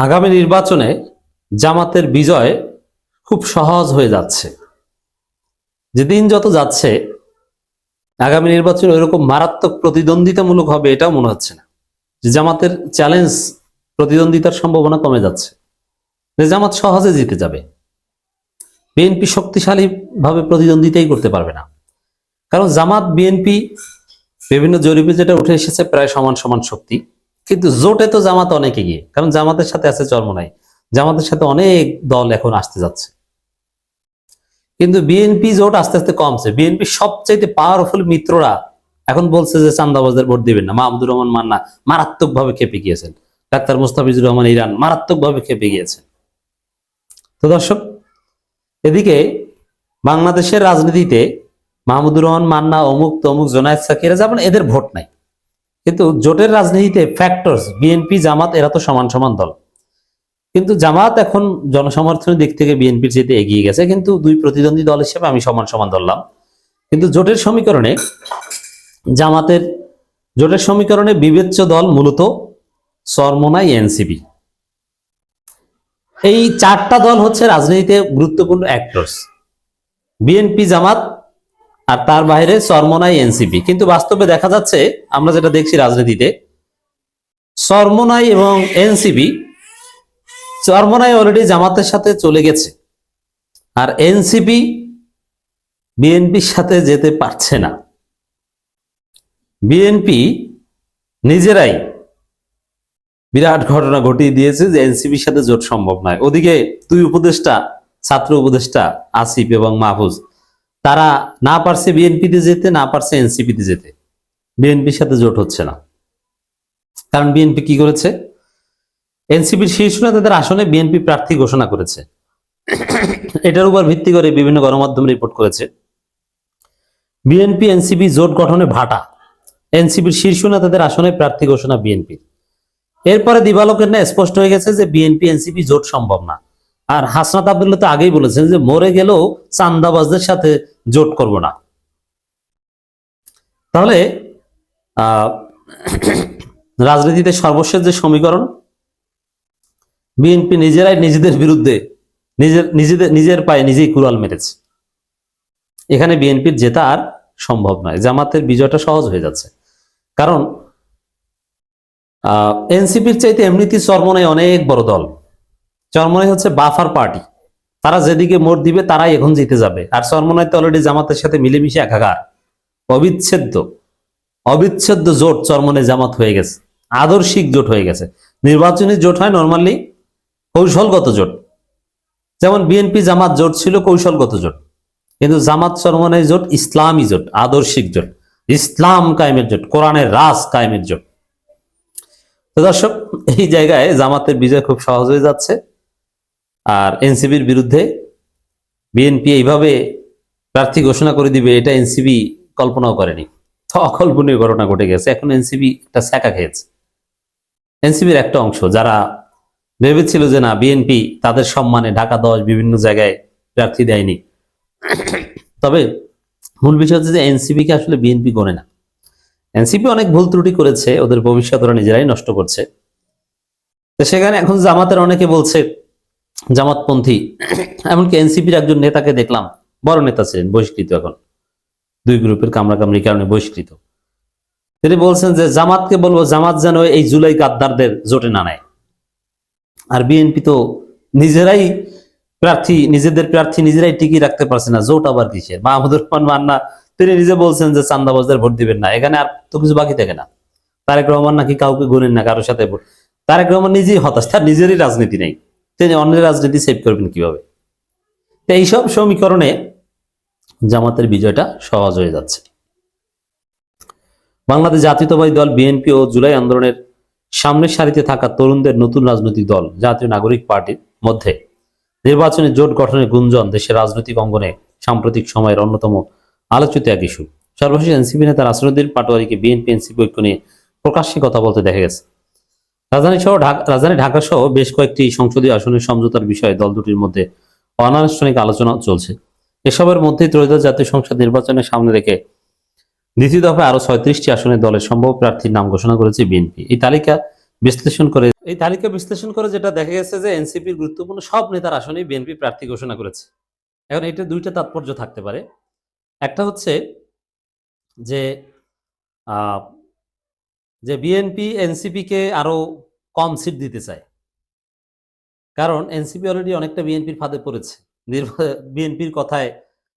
আগামী নির্বাচনে জামাতের বিজয় খুব সহজ হয়ে যাচ্ছে। যেদিন যত যাচ্ছে, আগামী নির্বাচন ওইরকম মারাত্মক প্রতিদ্বন্দ্বিতামূলক হবে এটাও মনে হচ্ছে না। যে জামাতের চ্যালেঞ্জ, প্রতিদ্বন্দ্বিতার সম্ভাবনা কমে যাচ্ছে। যে জামাত সহজে জিতে যাবে। বিএনপি শক্তিশালী ভাবে প্রতিদ্বন্দ্বিতাই করতে পারবে না। কারণ জামাত, বিএনপি বিভিন্ন জরিপে যেটা উঠে এসেছে, প্রায় সমান সমান শক্তি। কিন্তু জোটে তো জামাত অনেক এগিয়ে কারণ জামাতের সাথে আছে চরমনাই জামাতের সাথে অনেক দল এখন আসতে যাচ্ছে। কিন্তু বিএনপি জোট আস্তে আস্তে কমছে। বিএনপি সবচাইতে পাওয়ারফুল মিত্ররা এখন বলছে যে চান্দাবাজদের ভোট দিবেন না। মাহমুদুর রহমান মান্না মারাত্মক ভাবে খেপে গিয়েছেন। ডাক্তার মুস্তাফিজুর রহমান ইরান মারাত্মক ভাবে খেপে গিয়েছেন। তো দর্শক, এদিকে বাংলাদেশের রাজনীতিতে মাহমুদুর রহমান মান্না, অমুক তমুক, জোনায়দ সাকিরা, যেমন এদের ভোট নাই। কিন্তু জোটের রাজনীতিতে ফ্যাক্টরস বিএনপি জামাত, এরা তো সমান সমান দল। কিন্তু জামাত এখন জনসমর্থনের দিক থেকে বিএনপির যেতে এগিয়ে গেছে, কিন্তু দুই প্রতিদ্বন্দ্বী দল হিসেবে আমি সমান সমান ধরলাম কিন্তু জোটের সমীকরণে জামাতের, জোটের সমীকরণে বিবেচ্য দল মূলত সরমোনাই এনসিপি এই চারটা দল হচ্ছে রাজনীতিতে গুরুত্বপূর্ণ অ্যাক্টরস বিএনপি জামাত আর তার বাইরে সরমোনাই এনসিপি। কিন্তু বাস্তবে দেখা যাচ্ছে, আমরা যেটা দেখছি রাজনীতিতে, সরমোনাই এবং এনসিপি চরমনাই অলরেডি জামাতের সাথে চলে গেছে। আর এনসিপি বিএনপির সাথে যেতে পারছে না। বিএনপি নিজেরাই বিরাট ঘটনা ঘটিয়ে দিয়েছে যে এনসিপির সাথে জোট সম্ভব নয়। ওদিকে দুই উপদেষ্টা, ছাত্র উপদেষ্টা আসিফ এবং মাহফুজ তারা না পারছে বিএনপিতে যেতে, না পারছে এনসিপিতে যেতে। বিএনপির সাথে জোট হচ্ছে না। কারণ বিএনপি কি করেছে? এনসিপির শীর্ষ নেতাদের আসনে বিএনপি প্রার্থী ঘোষণা করেছে। এটার উপর ভিত্তি করে বিভিন্ন গণমাধ্যম রিপোর্ট করেছে। বিএনপি, এনসিপি জোট গঠনে ভাটা। এনসিপির শীর্ষ নেতাদের আসনে প্রার্থী ঘোষণা বিএনপি এরপরে দিবালোকের না স্পষ্ট হয়ে গেছে যে বিএনপি, এনসিপি জোট সম্ভব না। আর হাসনাত আবদুল্লাহ তো আগেই বলেছেন যে মরে গেলেও চান্দাবাজদের সাথে জোট করব না। তাহলে রাজনীতিতে সর্বশেষ যে সমীকরণ, বিএনপি নিজেরাই নিজেদের বিরুদ্ধে, নিজের, নিজেদের, নিজের পায়ে নিজেই কুড়াল মেরেছে। এখানে বিএনপির জেতা আর সম্ভব নয়, জামাতের বিজয়টা সহজ হয়ে যাচ্ছে। কারণ, আহ, এনসিপির চাইতে এমনিতে চরমনাই অনেক বড় দল। চরমনাই হচ্ছে বাফার পার্টি। তারা যেদিকে মোট দিবে, তারাই এখন জিতে যাবে। আর চরমনাই তো অলরেডি জামাতের সাথে মিলেমিশে একাকার। অবিচ্ছেদ্য অবিচ্ছেদ্য জোট চরমনে জামাত হয়ে গেছে। আদর্শিক জোট হয়ে গেছে। নির্বাচনী জোট হয় নর্মালি কৌশলগত জোট। যেমন বিএনপি জামাত জোট ছিল কৌশলগত জোট। কিন্তু জামাত চরমনের জোট ইসলামী জোট, আদর্শিক জোট। ইসলাম কায়েমের জোট, কোরআনের রাস কায়েমের জোট। তো দর্শক, এই জায়গায় জামাতের বিজয় খুব সহজ হয়ে যাচ্ছে। আর এনসিবির বিরুদ্ধে বিএনপি এইভাবে প্রার্থী ঘোষণা করে দিবে, এটা এনসিবি কল্পনাও করেনি। তো অকল্পনীয় ঘটনা ঘটে গেছে। এখন এনসিবি একটা স্যাকা খেয়েছে। এনসিবির একটা অংশ, যারা ভেবেছিল যে না, বিএনপি তাদের সম্মানে ঢাকা দশ বিভিন্ন জায়গায় প্রার্থী দেয়নি। তবে মূল বিষয় হচ্ছে যে এনসিপি কে আসলে বিএনপি গণে না। এনসিপি অনেক ভুল ত্রুটি করেছে, ওদের ভবিষ্যৎ ওরা নিজেরাই নষ্ট করছে। সেখানে এখন জামাতের অনেকে বলছে জামাতপন্থী, এমনকি এনসিপির একজন নেতাকে দেখলাম, বড় নেতা ছিলেন, বহিষ্কৃত এখন। দুই গ্রুপের কামড়াকামড়ির কারণে বহিষ্কৃত। তিনি বলছেন যে, জামাতকে বলব, জামাত যেন এই জুলাই গাদ্দারদের জোটে না নেয়। আর বিএনপি তো নিজেরাই প্রার্থী, নিজেদের প্রার্থী নিজেরাই টিকিয়ে রাখতে পারছে না, জোট আবার কিসের? মাহমুদুর রহমান মান্না, তিনি নিজে বলছেন যে, চান্দাবাজদের ভোট দিবেন না। এখানে আর তো কিছু বাকি থাকে না। তারেক রহমান নাকি কাউকে গুনেন না, কারোর সাথে তারেক রহমান নিজেই হতাশ, তার নিজেরই রাজনীতি নেই। তিনি অন্যের রাজনীতি সেভ করবেন কীভাবে? তো এইসব সমীকরণে জামাতের বিজয়টা সহজ হয়ে যাচ্ছে। বাংলাদেশ জাতীয়তাবাদী দল বিএনপি ও জুলাই আন্দোলনের সামনের সারিতে থাকা তরুণদের নতুন রাজনৈতিক দল, জাতীয় নাগরিক পার্টির মধ্যে নির্বাচনী জোট গঠনের গুঞ্জন দেশের রাজনৈতিক অঙ্গনে সাম্প্রতিক সময়ের অন্যতম আলোচিত এক ইস্যু। সর্বশেষ এনসিপি নেতা নাসরুদ্দিন পাটোয়ারিকে বিএনপি এনসিপি ঐক্য নিয়ে প্রকাশ্যে কথা বলতে দেখা গেছে। রাজধানী সহ রাজধানী ঢাকা সহ বেশ কয়েকটি সংসদীয় আসনের সমঝোতার বিষয়ে দল দুটির মধ্যে অনানুষ্ঠানিক আলোচনা চলছে। এসবের মধ্যেই ত্রয়োদশ জাতীয় সংসদ নির্বাচনের সামনে রেখে দ্বিতীয় দফায় আরও ছয়ত্রিশটি আসনে দলের সম্ভব প্রার্থীর নাম ঘোষণা করেছে বিএনপি। এই তালিকা বিশ্লেষণ করে এই তালিকা বিশ্লেষণ করে যেটা দেখা গেছে যে এনসিপির গুরুত্বপূর্ণ সব নেতার আসনেই বিএনপি প্রার্থী ঘোষণা করেছে। এখন এটা দুইটা তাৎপর্য থাকতে পারে। একটা হচ্ছে যে যে বিএনপি এনসিপিকে আরও কম সিট দিতে চায়। কারণ এনসিপি অলরেডি অনেকটা বিএনপির ফাঁদে পড়েছে। বিএনপির কথায়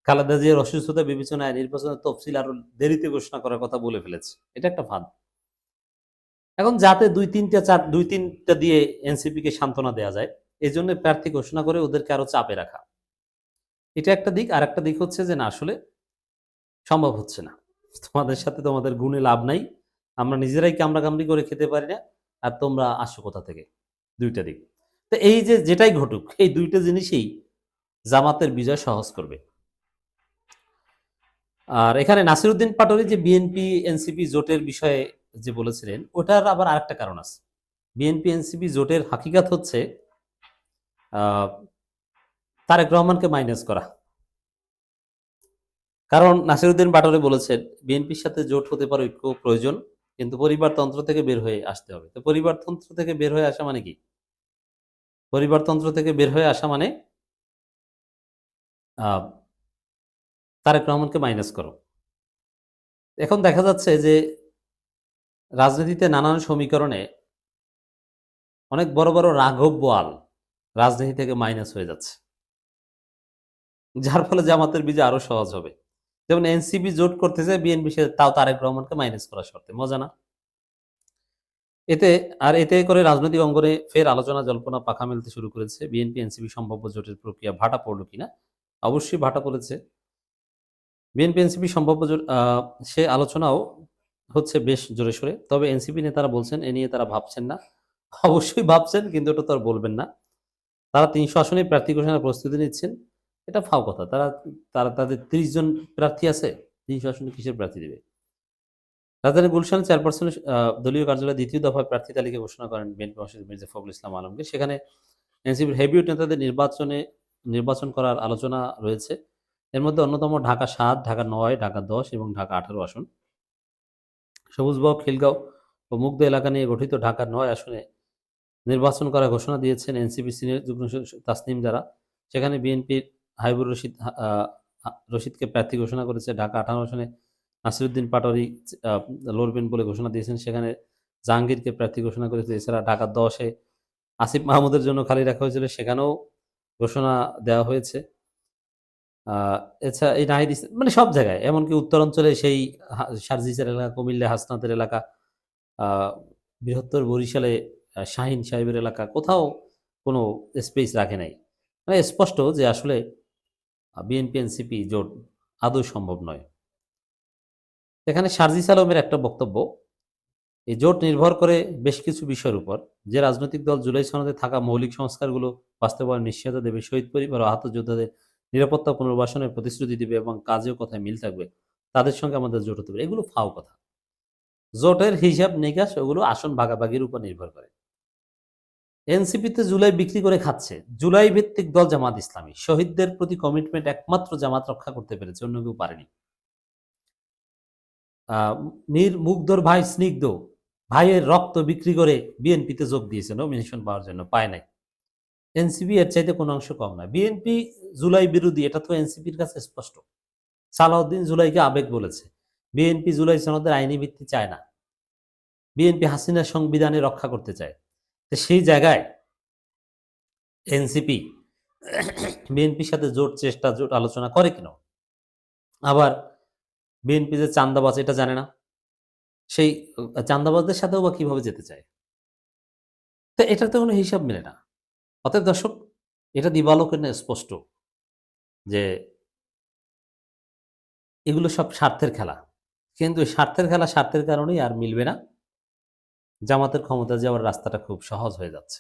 খালেদা জিয়ার অসুস্থতা বিবেচনায় নির্বাচনের তফসিল আরও দেরিতে ঘোষণা করার কথা বলে ফেলেছে। এটা একটা ফাঁদ। এখন যাতে দুই তিনটা চার, দুই তিনটা দিয়ে এনসিপি কে সান্ত্বনা দেওয়া যায় এই জন্য প্রার্থী ঘোষণা করে ওদেরকে আরও চাপে রাখা। এটা একটা দিক। আর একটা দিক হচ্ছে যে না, আসলে সম্ভব হচ্ছে না। তোমাদের সাথে তোমাদের গুণে লাভ নাই। আমরা নিজেরাই কামড়া কামড়ি করে খেতে পারি না, আর তোমরা আসো কোথা থেকে? দুইটা দিক। তো এই যে যেটাই ঘটুক, এই দুইটা জিনিসই জামাতের বিজয় সহজ করবে। আর এখানে নাসিরুদ্দিন পাটোয়ারি যে বিএনপি, এনসিপি জোটের বিষয়ে যে বলেছিলেন, ওটার আবার আরেকটা কারণ আছে। বিএনপি, এনসিপি জোটের হাকিকাত হচ্ছে তারেক রহমানকে মাইনাস করা। কারণ নাসিরুদ্দিন পাটোয়ারি বলেছেন, বিএনপির সাথে জোট হতে পারে ঐক্য প্রয়োজন কিন্তু পরিবারতন্ত্র থেকে বের হয়ে আসতে হবে। তো পরিবারতন্ত্র থেকে বের হয়ে আসা মানে কি? পরিবারতন্ত্র থেকে বের হয়ে আসা মানে তারেক রহমানকে মাইনাস করো। এখন দেখা যাচ্ছে যে, রাজনীতিতে নানান সমীকরণে অনেক বড় বড় রাঘব বোয়াল রাজনীতি থেকে মাইনাস হয়ে যাচ্ছে। যার ফলে জামাতের বিজয় আরও সহজ হবে। যেমন এনসিপি জোট করতেছে, বিএনপি সে তাও তারেক রহমানকে মাইনাস করা শর্তে। মজা না? এতে, আর এতে করে রাজনৈতিক অঙ্গনে ফের আলোচনা জল্পনা পাখা মেলতে শুরু করেছে। বিএনপি, এনসিপি সম্ভাব্য জোটের প্রক্রিয়া ভাটা পড়ল কিনা? অবশ্যই ভাটা পড়েছে। বিএনপি, এনসিপি সম্ভাব্য জোট সে আলোচনাও হচ্ছে বেশ জোরে সোরে। তবে এনসিপি নেতারা বলছেন, এ নিয়ে তারা ভাবছেন না। অবশ্যই ভাবছেন, কিন্তু ওটা তো আর বলবেন না। তারা তিনশো আসনে প্রার্থী ঘোষণার প্রস্তুতি নিচ্ছেন। এটা ফাও কথা। তারা তারা তাদের ত্রিশ জন প্রার্থী আছে তিনশো আসনে কিসের প্রার্থী দেবে? রাজধানী গুলশানে চেয়ারপারসন দলীয় কার্যালয়ে দ্বিতীয় দফায় প্রার্থী তালিকা ঘোষণা করেন বিএনপি মহাসচিব মির্জা ফখরুল ইসলাম আলমকে সেখানে এনসিপির হেভিউট নেতাদের নির্বাচনে, নির্বাচন করার আলোচনা রয়েছে। এর মধ্যে অন্যতম ঢাকা সাত, ঢাকা নয়, ঢাকা দশ এবং ঢাকা আঠারো আসন। সবুজবাগ, খিলগাঁও ও মুগ্ধ এলাকা নিয়ে গঠিত ঢাকা নয় আসনে নির্বাচন করার ঘোষণা দিয়েছেন এনসিপি সিনিয়র যুগ্ম তাসনিম যারা। সেখানে বিএনপির হাইবুর রশিদ রশিদকে প্রার্থী ঘোষণা করেছে। ঢাকা আঠারো আসনে নাসিরুদ্দিন পাটোয়ারি লড়বেন বলে ঘোষণা দিয়েছেন। সেখানে জাহাঙ্গীরকে প্রার্থী ঘোষণা করেছে। এছাড়া ঢাকা দশে আসিফ মাহমুদের জন্য খালি রাখা হয়েছিল। সেখানেও ঘোষণা দেওয়া হয়েছে। এছাড়া এই নাহিদ মানে সব জায়গায়, এমনকি উত্তরাঞ্চলে সেই সার্জিসের এলাকা, কুমিল্লা হাসনাতের এলাকা বৃহত্তর বরিশালে শাহিন সাহেবের এলাকা, কোথাও কোনো স্পেস রাখে নাই। মানে স্পষ্ট যে আসলে বিএনপি এনসিপি জোট, আদৌ সম্ভব নয়। এখানে সার্জিস আলমের একটা বক্তব্য, এই জোট নির্ভর করে বেশ কিছু বিষয়ের উপর। যে রাজনৈতিক দল জুলাই সনদে থাকা মৌলিক সংস্কারগুলো বাস্তবায়ন নিশ্চয়তা দেবে, শহীদ পরিবার ও আহত যোদ্ধাদের নিরাপত্তা পুনর্বাসনের প্রতিশ্রুতি দিবে এবং কাজেও কথায় মিল থাকবে, তাদের সঙ্গে আমাদের জোট হতে পারে। এগুলো ফাও কথা। জোটের হিসাব নিকাশ ওগুলো আসন ভাগাভাগির উপর নির্ভর করে। এনসিপিতে জুলাই বিক্রি করে খাচ্ছে। জুলাই ভিত্তিক দল জামাত ইসলামী। শহীদদের প্রতি কমিটমেন্ট একমাত্র জামাত রক্ষা করতে পেরেছে, অন্য কেউ পারেনি। মীর মুগ্ধর ভাই স্নিগ্ধ, ভাইয়ের রক্ত বিক্রি করে বিএনপিতে যোগ দিয়েছে নমিনেশন পাওয়ার জন্য পায় নাই। এনসিপি এর চাইতে কোনো অংশ কম না বিএনপি জুলাই বিরোধী, এটা তো এনসিপির কাছে স্পষ্ট। সালাউদ্দিন জুলাইকে আবেগ বলেছে। বিএনপি জুলাই সনদের আইনি ভিত্তি চায় না। বিএনপি হাসিনা সংবিধানে রক্ষা করতে চায়। সেই জায়গায় এনসিপি, বিএনপির সাথে জোট চেষ্টা, জোট আলোচনা করে কেন? আবার বিএনপি যে চান্দাবাজ এটা জানে না। সেই চান্দাবাজদের সাথেও বা কীভাবে যেতে চায়? তো এটার তো কোনো হিসাব মেলে না। অতএব দর্শক, এটা দিবালোকের না স্পষ্ট যে এগুলো সব স্বার্থের খেলা। কিন্তু স্বার্থের খেলা স্বার্থের কারণেই আর মিলবে না। জামাতের ক্ষমতা যাওয়ার রাস্তাটা খুব সহজ হয়ে যাচ্ছে।